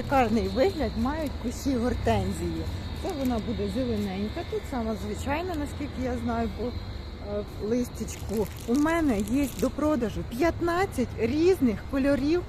шикарний вигляд мають кущі гортензії. Це вона буде зелененька, тут сама звичайна, наскільки я знаю, по е, листячку. У мене є до продажу 15 різних кольорів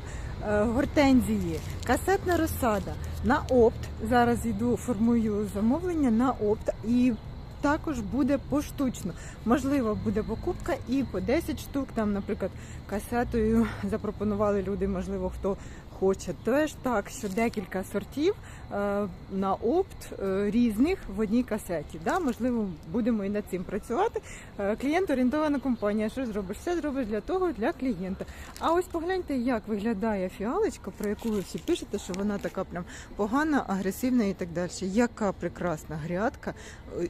е, гортензії. Касетна розсада на опт. Зараз йду, формую замовлення на опт і також буде поштучно. Можливо, буде покупка і по 10 штук. Там, наприклад, касетою запропонували люди, можливо, хто хоче. Теж так, що декілька сортів е, на опт е, різних в одній касеті. Да? Можливо, будемо і над цим працювати. Е, клієнт орієнтована компанія. Що зробиш? Все зробиш для того, для клієнта. А ось погляньте, як виглядає фіалочка, про яку ви всі пишете, що вона така прям погана, агресивна і так далі. Яка прекрасна грядка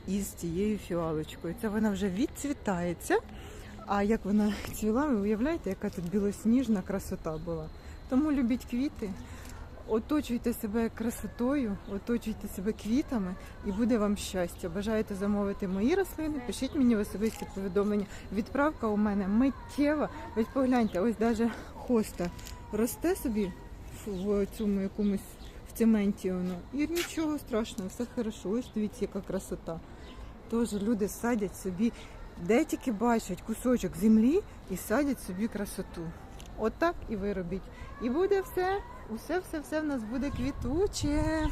із цією фіалочкою. Це вона вже відцвітається. А як вона цвіла, ви уявляєте, яка тут білосніжна красота була. Тому любіть квіти, оточуйте себе красотою, оточуйте себе квітами і буде вам щастя. Бажаєте замовити мої рослини, пишіть мені в особисті повідомлення. Відправка у мене миттєва. Ось погляньте, ось навіть хоста росте собі в цьому якомусь в цементі воно. І нічого страшного, все хорошо. Ось дивіться, яка красота. Тож люди садять собі, де тільки бачать кусочок землі і садять собі красоту. Отак і ви робіть. І буде все, усе, все, все в нас буде квітуче.